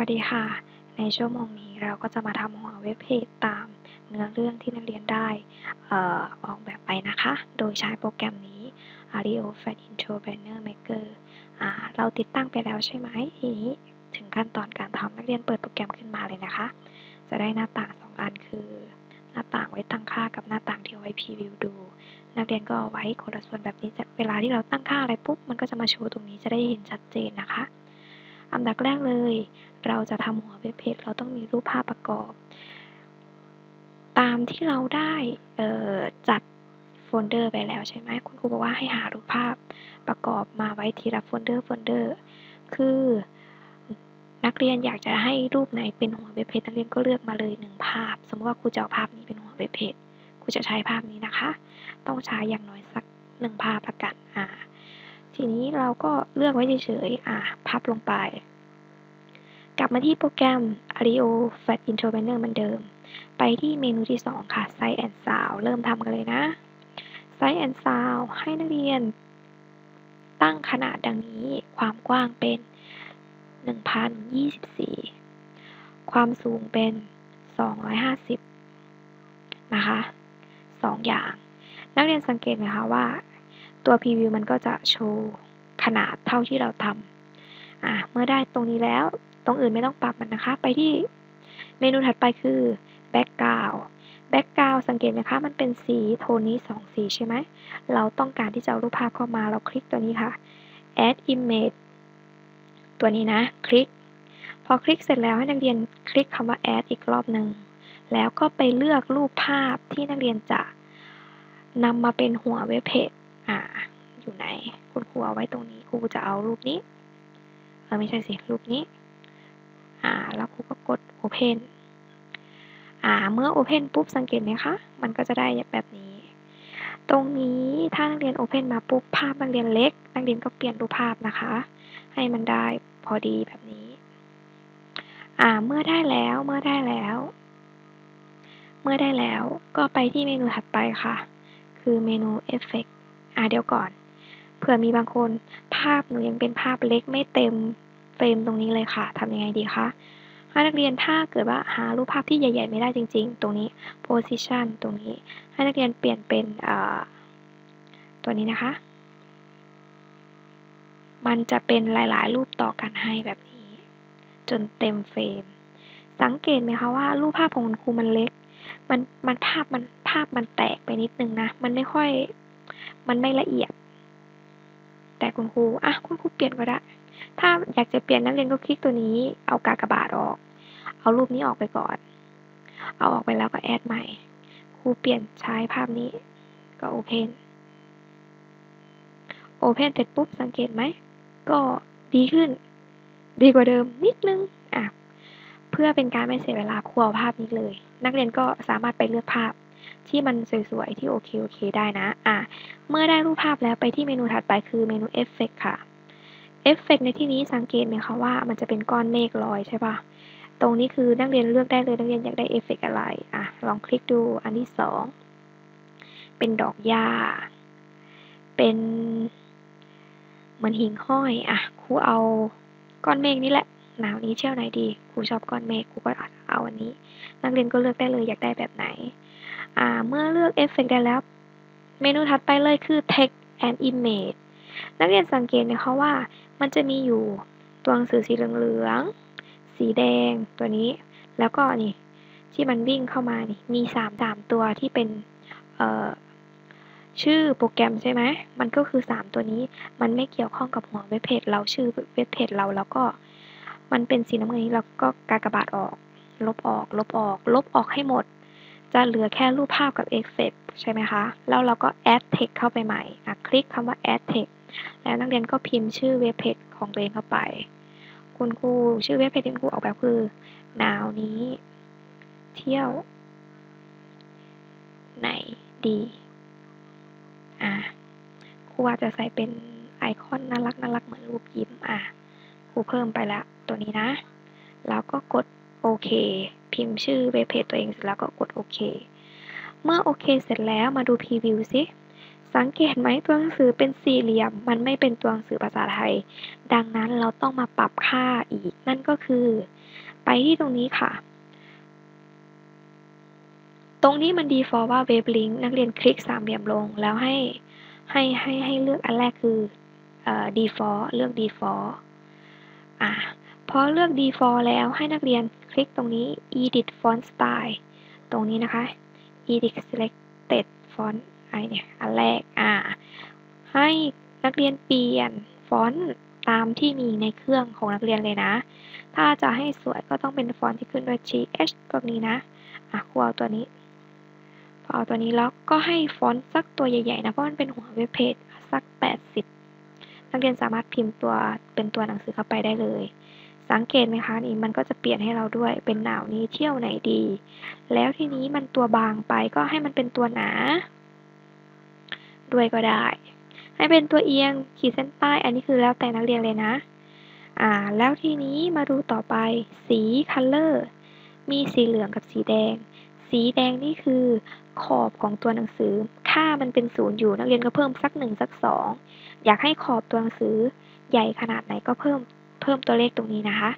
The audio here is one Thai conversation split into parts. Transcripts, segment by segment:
วัสดีค่ะ ในชั่วโมงนี้เราก็จะมาทำหัวเว็บเพจตามเนื้อเรื่องที่นักเรียนได้อออกแบบไปนะคะ โดยใช้โปรแกรมนี้ Ario Fat Intro Banner Maker เราติดตั้งไปแล้วใช่ไหมทีนี้ถึงขั้นตอนการทำนักเรียนเปิดโปรแกรมขึ้นมาเลยนะคะ จะได้หน้าต่างสองอันคือ หน้าต่างไว้ตั้งค่ากับหน้าต่างที่เอาไว้พรีวิวดู นักเรียนก็เอาไว้คนละส่วนแบบนี้เวลาที่เราตั้งค่าอะไรปุ๊บมันก็จะมาโชว์ตรงนี้จะได้เห็นชัดเจนนะคะ อันดับแรกเลย เราจะทำหัวเว็บเพจเราต้องมีรูปภาพประกอบ ตามที่เราได้จัดโฟลเดอร์ไปแล้วใช่ไหมคุณครูบอกว่าให้หารูปภาพประกอบมาไว้ทีละโฟลเดอร์โฟลเดอร์ คือนักเรียนอยากจะให้รูปไหนเป็นหัวเว็บเพจนักเรียนก็เลือกมาเลยหนึ่งภาพ สมมติว่าครูจะเอาภาพนี้เป็นหัวเว็บเพจครูจะใช้ภาพนี้นะคะ ต้องใช้อย่างน้อยสักหนึ่งภาพประกันอ่า ทีนี้เราก็เลือกไว้เฉยๆ อะ พับลงไป กลับมาที่โปรแกรม Ario Fat Intro Banner เหมือนเดิม ไปที่เมนูที่ 2 ค่ะ Size and Sound เริ่มทำกันเลยนะ Size and Sound ให้นักเรียน ตั้งขนาดดังนี้ ความกว้างเป็น 1024 ความสูงเป็น 250 นะคะ 2 อย่าง นักเรียนสังเกตไหมคะว่า ตัวพรีวิวมันก็จะโชว์ขนาดเท่าที่เราทำอะเมื่อได้ตรงนี้แล้ว ตรงอื่นไม่ต้องปรับมันนะคะ ไปที่เมนูถัดไปคือ background background สังเกตไหมคะ มันเป็นสีโทนนี้ 2 สีใช่ไหม เราต้องการที่จะเอารูปภาพเข้ามา เราคลิกตัวนี้ค่ะ add image ตัวนี้นะ คลิก พอคลิกเสร็จแล้วให้นักเรียนคลิกคำว่า add อีกรอบหนึ่ง แล้วก็ไปเลือกรูปภาพที่นักเรียนจะนำมาเป็นหัวเว็บเพจ อยู่ไหน คุณครูเอาไว้ตรงนี้ครูจะเอารูปนี้เออไม่ใช่สิรูปนี้ อ่า แล้วครูก็กด Open อ่า เมื่อ Open ปุ๊บสังเกตไหมคะ มันก็จะได้แบบนี้ ตรงนี้ถ้านักเรียน Open มาปุ๊บภาพนักเรียนเล็ก นักเรียนก็เปลี่ยนรูปภาพนะคะ ให้มันได้พอดีแบบนี้ อ่า เมื่อได้แล้วเมื่อได้แล้ว เมื่อได้แล้วก็ไปที่เมนูถัดไปค่ะ คือเมนู Effect อ่าเดี๋ยวก่อน ผื่อมีบางคนภาพหนูยังเป็นภาพเล็กไม่เต็มเฟรมตรงนี้เลยค่ะทำยังไงดีคะให้นักเรียนถ้าเกิดว่าหารูปภาพที่ใหญ่ ๆ ไม่ได้จริง ๆ ตรงนี้ position ตรงนี้ ให้นักเรียนเปลี่ยนเป็นตัวนี้นะคะ มันจะเป็นหลายๆ รูปต่อกันให้แบบนี้ จนเต็มเฟรม สังเกตไหมคะว่ารูปภาพของคุณครูมันเล็ก มันมันภาพมันภาพมันแตกไปนิดนึงนะ มันไม่ค่อย มันไม่ละเอียด แต่คุณครูอะคุณครูเปลี่ยนก็ได้ ถ้าอยากจะเปลี่ยนนักเรียนก็คลิกตัวนี้ เอากากบาทออก เอารูปนี้ออกไปก่อน เอาออกไปแล้วก็แอดใหม่ ครูเปลี่ยนใช้ภาพนี้ ก็โอเพนโอเพนเสร็จปุ๊บสังเกตไหม ก็ดีขึ้น ดีกว่าเดิมนิดนึงอะเพื่อเป็นการไม่เสียเวลาครูเอาภาพนี้เลย นักเรียนก็สามารถไปเลือกภาพ ที่มันสวยๆ ที่โอเคโอเคได้นะ อะ เมื่อได้รูปภาพแล้วไปที่เมนูถัดไปคือเมนูเอฟเฟกค่ะเอฟเฟกในที่นี้สังเกตไหมคะว่ามันจะเป็นก้อนเมฆลอยใช่ปะตรงนี้คือนักเรียนเลือกได้เลยนักเรียนอยากได้เอฟเฟกอะไร อะ ลองคลิกดูอันที่สองเป็นดอกหญ้า เป็นเหมือนหิ่งห้อย อะ ครูเอาก้อนเมฆนี่แหละ หนาวนี้เที่ยวไหนดี ครูชอบก้อนเมฆ ครูก็เอาอันนี้ นักเรียนก็เลือกได้เลยอยากได้แบบไหน อ่าเมื่อเลือกเอฟเฟกได้แล้ว เมนูถัดไปเลยคือ text and image นักเรียนสังเกตนะคะว่า มันจะมีอยู่ตัวหนังสือสีเหลืองๆสีแดงตัวนี้ แล้วก็นี่ที่มันวิ่งเข้ามานี่มีสามสามตัวที่เป็นเอ่อชื่อโปรแกรมใช่ไหม มันก็คือสามตัวนี้ มันไม่เกี่ยวข้องกับหัวเว็บเพจเราชื่อเว็บเพจเราแล้วก็มันเป็นสีน้ำเงินนี้เราก็กากบาทออก ลบออก ลบออก ลบออกให้หมด จะเหลือแค่รูปภาพกับ Effect ใช่ไหมคะ แล้วเราก็ add text เข้าไปใหม่คลิกคำว่า add text แล้วนักเรียนก็พิมพ์ชื่อเว็บเพจของตัวเองเข้าไป คุณครูชื่อเว็บเพจที่คุณครูออกแบบคือ หนาวนี้ เที่ยว ไหนดีอะครูอาจจะใส่เป็นไอคอนน่ารักน่ารักเหมือนรูปยิ้มอะครูเพิ่มไปแล้วตัวนี้นะ แล้วก็กดโอเค พิมพ์ชื่อเว็บเพจตัวเองเสร็จแล้วก็กดโอเค เมื่อโอเคเสร็จแล้วมาดูพรีวิวสิสังเกตไหมตัวหนังสือเป็นสี่เหลี่ยม มันไม่เป็นตัวหนังสือภาษาไทย ดังนั้นเราต้องมาปรับค่าอีก นั่นก็คือ ไปที่ตรงนี้ค่ะ ตรงนี้มัน default ว่า web link นักเรียนคลิกสามเหลี่ยมลง แล้วให้ให้ให้ให้เลือกอันแรกคือเอ่อ default เลือก default อะ อเลือก default แล้วให้นักเรียนคลิกตรงนี้ edit font style ตรงนี้นะคะ edit selected font ไอเนี่ยอันแรกอ่าให้นักเรียนเปลี่ยนฟอนต์ตามที่มีในเครื่องของนักเรียนเลยนะ ถ้าจะให้สวยก็ต้องเป็นฟอนต์ที่ขึ้นด้วย ch ตัวนี้นะอะครูเอาตัวนี้พอเอาตัวนี้แล้วก็ให้ฟอนต์สักตัวใหญ่ๆนะเพราะมันเป็นหัวเว็บเพจสัก 80 นักเรียนสามารถพิมพ์ตัวเป็นตัวหนังสือเข้าไปได้เลย สังเกตไหมคะนี่มันก็จะเปลี่ยนให้เราด้วยเป็นหนาวนี้เที่ยวไหนดี แล้วทีนี้มันตัวบางไปก็ให้มันเป็นตัวหนา ด้วยก็ได้ ให้เป็นตัวเอียงขีดเส้นใต้ อันนี้คือแล้วแต่นักเรียนเลยนะ อ่า แล้วทีนี้มาดูต่อไป สี color มีสีเหลืองกับสีแดง สีแดงนี่คือขอบของตัวหนังสือ ค่ามันเป็นศูนย์อยู่นักเรียนก็เพิ่มสักหนึ่งสักสองอยากให้ขอบตัวหนังสือใหญ่ขนาดไหนก็เพิ่ม เพิ่มตัวเลขตรงนี้นะคะ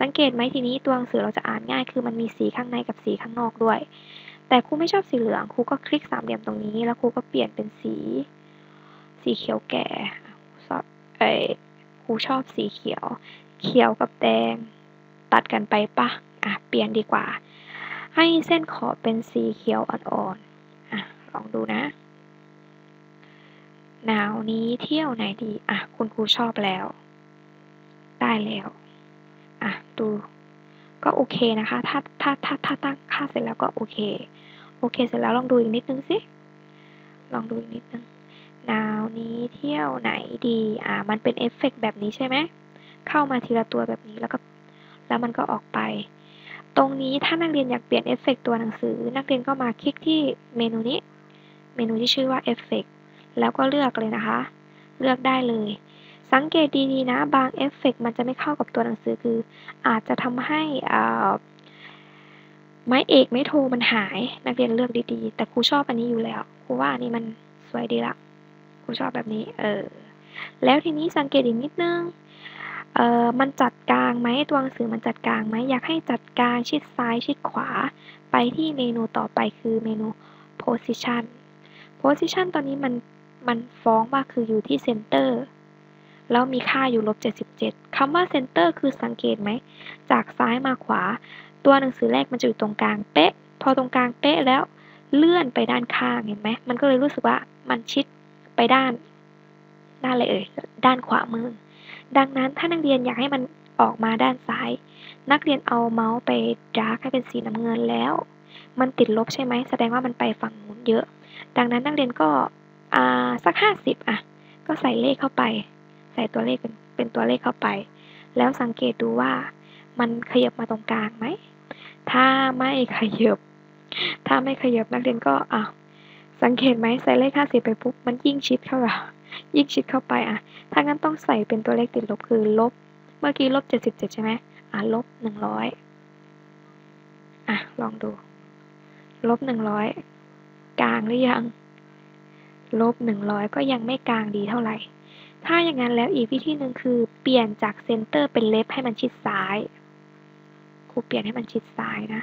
สังเกตไหมทีนี้ตัวหนังสือเราจะอ่านง่าย คือมันมีสีข้างในกับสีข้างนอกด้วย แต่ครูไม่ชอบสีเหลืองครูก็คลิกสามเหลี่ยมตรงนี้ แล้วครูก็เปลี่ยนเป็นสี สีเขียวแก่ชอบเออครูชอบสีเขียว เขียวกับแดง ตัดกันไปปะอะเปลี่ยนดีกว่า ให้เส้นขอบเป็นสีเขียวอ่อนๆอะลองดูนะหนาวนี้เที่ยวไหนดี อะ คุณครูชอบแล้ว ได้แล้วอะดูก็โอเคนะคะ ถ้าถ้าถ้าถ้าตั้งค่าเสร็จแล้วก็โอเค โอเคเสร็จแล้วลองดูอีกนิดนึงสิ ลองดูอีกนิดนึงหนาวนี้เที่ยวไหนดี อ่า มันเป็นเอฟเฟกแบบนี้ใช่ไหม เข้ามาทีละตัวแบบนี้แล้วก็ แล้วมันก็ออกไป ตรงนี้ถ้านักเรียนอยากเปลี่ยนเอฟเฟกตัวหนังสือ นักเรียนก็มาคลิกที่เมนูนี้ เมนูที่ชื่อว่าเอฟเฟกแล้วก็เลือกเลยนะคะ เลือกได้เลย สังเกตดีๆนะ บางเอฟเฟกมันจะไม่เข้ากับตัวหนังสือคือ อาจจะทำให้ไม้เอกไม้โทมันหายนักเรียนเลือกดีๆ แต่ครูชอบอันนี้อยู่แล้วครูว่าอันนี้มันสวยดีละครูชอบแบบนี้ เออ แล้วทีนี้สังเกตอีกนิดนึงเออมันจัดกลางไหมตัวหนังสือมันจัดกลางไหมอยากให้จัดกลางชิดซ้ายชิดขวา ไปที่เมนูต่อไปคือเมนู position position ตอนนี้มันมันฟ้องว่าคืออยู่ที่ center แล้วมีค่าอยู่ลบ 77 คำว่า center คือสังเกตไหม จากซ้ายมาขวา ตัวหนังสือแรกมันจะอยู่ตรงกลางเป๊ะ พอตรงกลางเป๊ะแล้วเลื่อนไปด้านข้างเห็นไหม มันก็เลยรู้สึกว่ามันชิดไปด้านด้านอะไรเอ่ย ด้านขวามือ ดังนั้นถ้านักเรียนอยากให้มันออกมาด้านซ้าย นักเรียนเอาเมาส์ไปดาร์กให้เป็นสีน้ำเงินแล้ว มันติดลบใช่ไหม แสดงว่ามันไปฝั่งนู้นเยอะ ดังนั้นนักเรียนก็อ่าสักห้าสิบอะ ก็ใส่เลขเข้าไป ส่ตัวเลขเป็นเป็นตัวเลขเข้าไป แล้วสังเกตดูว่ามันขยับมาตรงกลางไหม ถ้าไม่ขยับ ถ้าไม่ขยับนักเรียนก็อะสังเกตไหมใส่เลขห้าสิบไปปุ๊บมันยิ่งชิดเข้าไปยิ่งชิดเข้าไปอะ ถ้างั้นต้องใส่เป็นตัวเลขติดลบคือลบ เมื่อกี้ลบเจ็ดสิบเจ็ดใช่ไหมอะลบหนึ่งร้อยอะลองดู ลบหนึ่งร้อยกลางหรือยัง ลบหนึ่งร้อยก็ยังไม่กลางดีเท่าไหร่ ถ้าอย่างนั้นแล้วอีกวิธีหนึ่งคือเปลี่ยนจากเซนเตอร์เป็นเลฟให้มันชิดซ้าย ครูเปลี่ยนให้มันชิดซ้ายนะ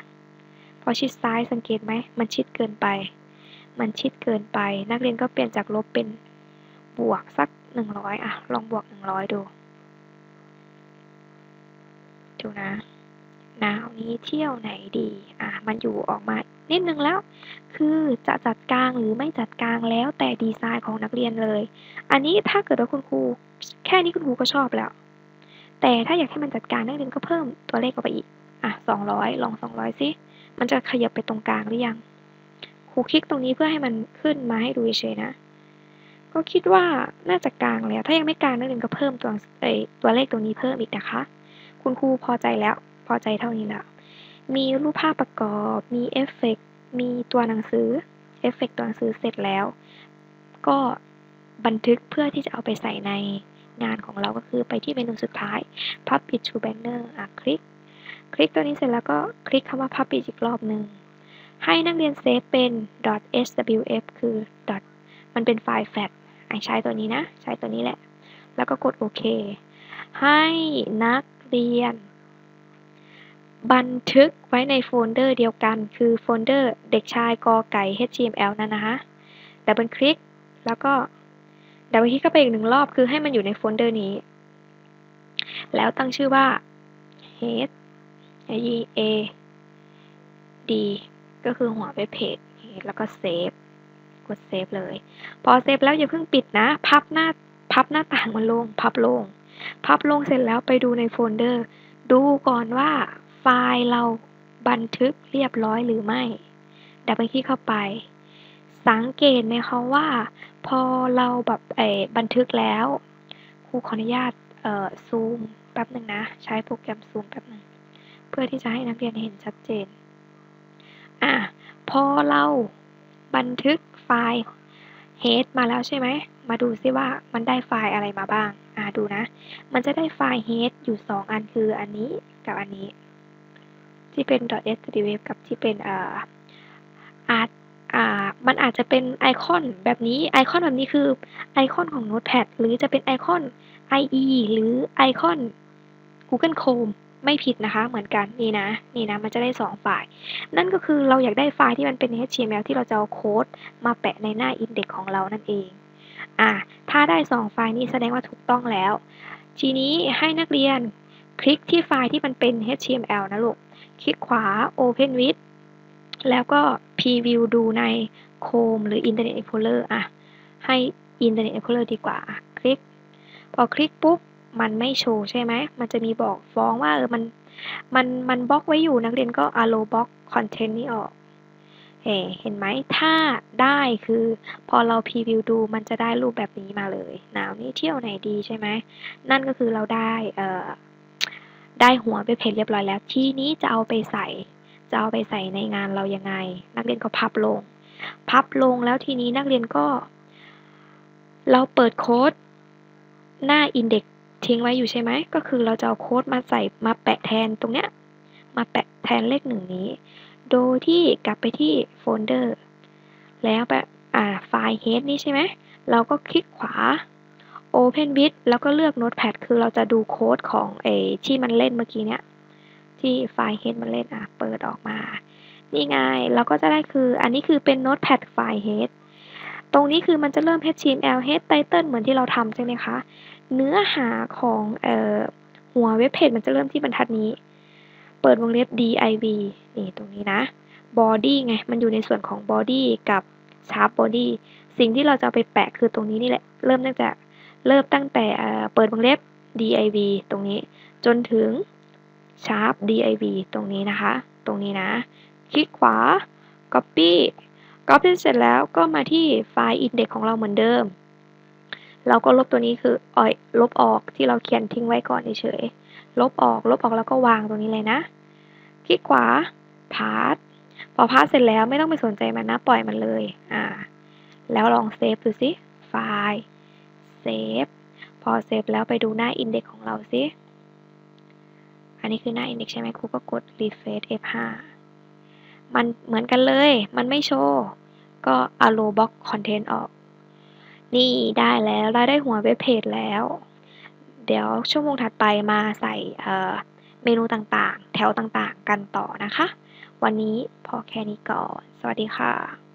พอชิดซ้ายสังเกตไหม มันชิดเกินไป มันชิดเกินไป นักเรียนก็เปลี่ยนจากลบเป็นบวกสักหนึ่งร้อยอะ ลองบวกหนึ่งร้อยดู ดูนะ หนาวนี้เที่ยวไหนดี อะ มันอยู่ออกมานิดนึงแล้ว คือจะจัดกลางหรือไม่จัดกลางแล้วแต่ดีไซน์ของนักเรียนเลย อันนี้ถ้าเกิดว่าคุณครูแค่นี้คุณครูก็ชอบแล้ว แต่ถ้าอยากให้มันจัดกลางนักเรียนก็เพิ่มตัวเลขเข้าไปอีก อะสองร้อยลองสองร้อยสิ มันจะขยับไปตรงกลางหรือยัง ครูคลิกตรงนี้เพื่อให้มันขึ้นมาให้ดูเฉยนะ ก็คิดว่าน่าจะกลางแล้ว ถ้ายังไม่กลางนักเรียนก็เพิ่มตัวเอตัวเลขตรงนี้เพิ่มอีกนะคะ คุณครูพอใจแล้ว พอใจเท่านี้แล้วมีรูปภาพประกอบ มีเอฟเฟกมีตัวหนังสือ เอฟเฟกตัวหนังสือเสร็จแล้ว ก็บันทึกเพื่อที่จะเอาไปใส่ในงานของเราก็คือไปที่เมนูสุดท้าย Publish to Banner อะคลิก คลิกตัวนี้เสร็จแล้วก็คลิกคำว่า Publish อีกรอบหนึ่ง ให้นักเรียนเซฟเป็น .swf คือ มันเป็นไฟล์แฟตใช้ตัวนี้นะ ใช้ตัวนี้แหละ แล้วก็กดโอเค ให้นักเรียน บันทึกไว้ในโฟลเดอร์เดียวกัน คือโฟลเดอร์เด็กชายกอไก่ HTML นั่นนะคะดับเบิลคลิกแล้วก็ดับเบิลคลิกเข้าไปอีกหนึ่งรอบคือให้มันอยู่ในโฟลเดอร์นี้ แล้วตั้งชื่อว่า head e a d ก็คือหัวเว็บเพจแล้วก็เซฟกดเซฟเลย พอเซฟแล้วอย่าเพิ่งปิดนะ พับหน้าพับหน้าต่างมันลง พับลง พับลงเสร็จแล้วไปดูในโฟลเดอร์ ดูก่อนว่า ไฟล์เราบันทึกเรียบร้อยหรือไม่ ดับเบิลคลิกเข้าไป สังเกตไหมคะว่า พอเราแบบเอบันทึกแล้ว ครูขออนุญาตเอ่อซูมแป๊บหนึ่งนะ ใช้โปรแกรมซูมแป๊บหนึ่งเพื่อที่จะให้นักเรียนเห็นชัดเจน อะ พอเราบันทึกไฟล์ head มาแล้วใช่ไหม มาดูซิว่ามันได้ไฟล์อะไรมาบ้าง อ่าดูนะ มันจะได้ไฟล์ head อยู่ 2 อันคืออันนี้กับอันนี้ ที่เป็น .html กับที่เป็นอ่ออาร์ตอ่ามันอาจจะเป็นไอคอนแบบนี้ไอคอนแบบนี้คือไอคอนของ Notepad หรือจะเป็นไอคอน IE หรือไอคอน Google Chrome ไม่ผิดนะคะเหมือนกันนี่นะนี่นะมันจะได้ 2 ไฟล์ นั่นก็คือเราอยากได้ไฟล์ที่มันเป็น HTML ที่เราจะเอาโค้ดมาแปะในหน้าอินเด็กของเรานั่นเองอ่าถ้าได้ 2 ไฟล์นี้แสดงว่าถูกต้องแล้ว ทีนี้ให้นักเรียนคลิกที่ไฟล์ที่มันเป็น HTML นะลูก คลิกขวา Open with แล้วก็ Preview ดูใน Chrome หรือ Internet Explorer อะ ให้ Internet Explorer ดีกว่า คลิก พอคลิกปุ๊บ มันไม่โชว์ใช่ไหม มันจะมีบอกฟ้องว่าเออ มัน มัน มันบล็อกไว้อยู่ นักเรียนก็ allow block content นี้ออกเห็นไหม ถ้าได้คือพอเราพรีวิวดูมันจะได้รูปแบบนี้มาเลยหนาวนี้เที่ยวไหนดีใช่ไหม นั่นก็คือเราได้ ได้หัวไปเพจเรียบร้อยแล้ว ทีนี้จะเอาไปใส่ จะเอาไปใส่ในงานเรายังไง นักเรียนก็พับลง พับลงแล้วทีนี้นักเรียนก็ เราเปิดโค้ดหน้าอินเด็กทิ้งไว้อยู่ใช่ไหม ก็คือเราจะเอาโค้ดมาใส่มาแปะแทนตรงเนี้ย มาแปะแทนเลขหนึ่งนี้ โดยที่กลับไปที่โฟลเดอร์ แล้วแบบอ่าไฟล์ head นี่ใช่ไหม เราก็คลิกขวา Open with แล้วก็เลือก Notepad คือเราจะดูโค้ดของเอที่มันเล่นเมื่อกี้เนี้ยที่ไฟล์ head มันเล่นอะ เปิดออกมา นี่ไง เราก็จะได้คืออันนี้คือเป็น Notepad ไฟล์ head ตรงนี้คือมันจะเริ่ม HTML head title เหมือนที่เราทำใช่ไหมคะ เนื้อหาของเอ่อหัวเว็บเพจมันจะเริ่มที่บรรทัดนี้ เปิดวงเล็บ div นี่ตรงนี้นะ body ไง มันอยู่ในส่วนของ body กับ sharp body สิ่งที่เราจะไปแปะคือตรงนี้นี่แหละ เริ่มตั้งแต่ เริ่มตั้งแต่เปิดวงเล็บ div ตรงนี้จนถึง sharp div ตรงนี้นะคะ ตรงนี้นะ คลิกขวา copy copy เสร็จแล้วก็มาที่ไฟล์ index ของเราเหมือนเดิม เราก็ลบตัวนี้คืออ่อยลบออกที่เราเขียนทิ้งไว้ก่อนเฉยๆลบออก ลบออกแล้วก็วางตรงนี้เลยนะ คลิกขวาพาสพอพาสเสร็จแล้วไม่ต้องไปสนใจมันนะ ปล่อยมันเลย อ่า แล้วลองเซฟดูสิ ไฟล์ เซฟพอเซฟแล้วไปดูหน้าอินเด็กของเราสิ อันนี้คือหน้าอินเด็กใช่ไหมครูก็กด refresh F5 มันเหมือนกันเลย มันไม่โชว์ ก็ allow block content ออก นี่ได้แล้วเราได้หัวเว็บเพจแล้ว เดี๋ยวชั่วโมงถัดไปมาใส่เมนูต่างๆ แถวต่างๆ กันต่อนะคะ วันนี้พอแค่นี้ก่อน สวัสดีค่ะ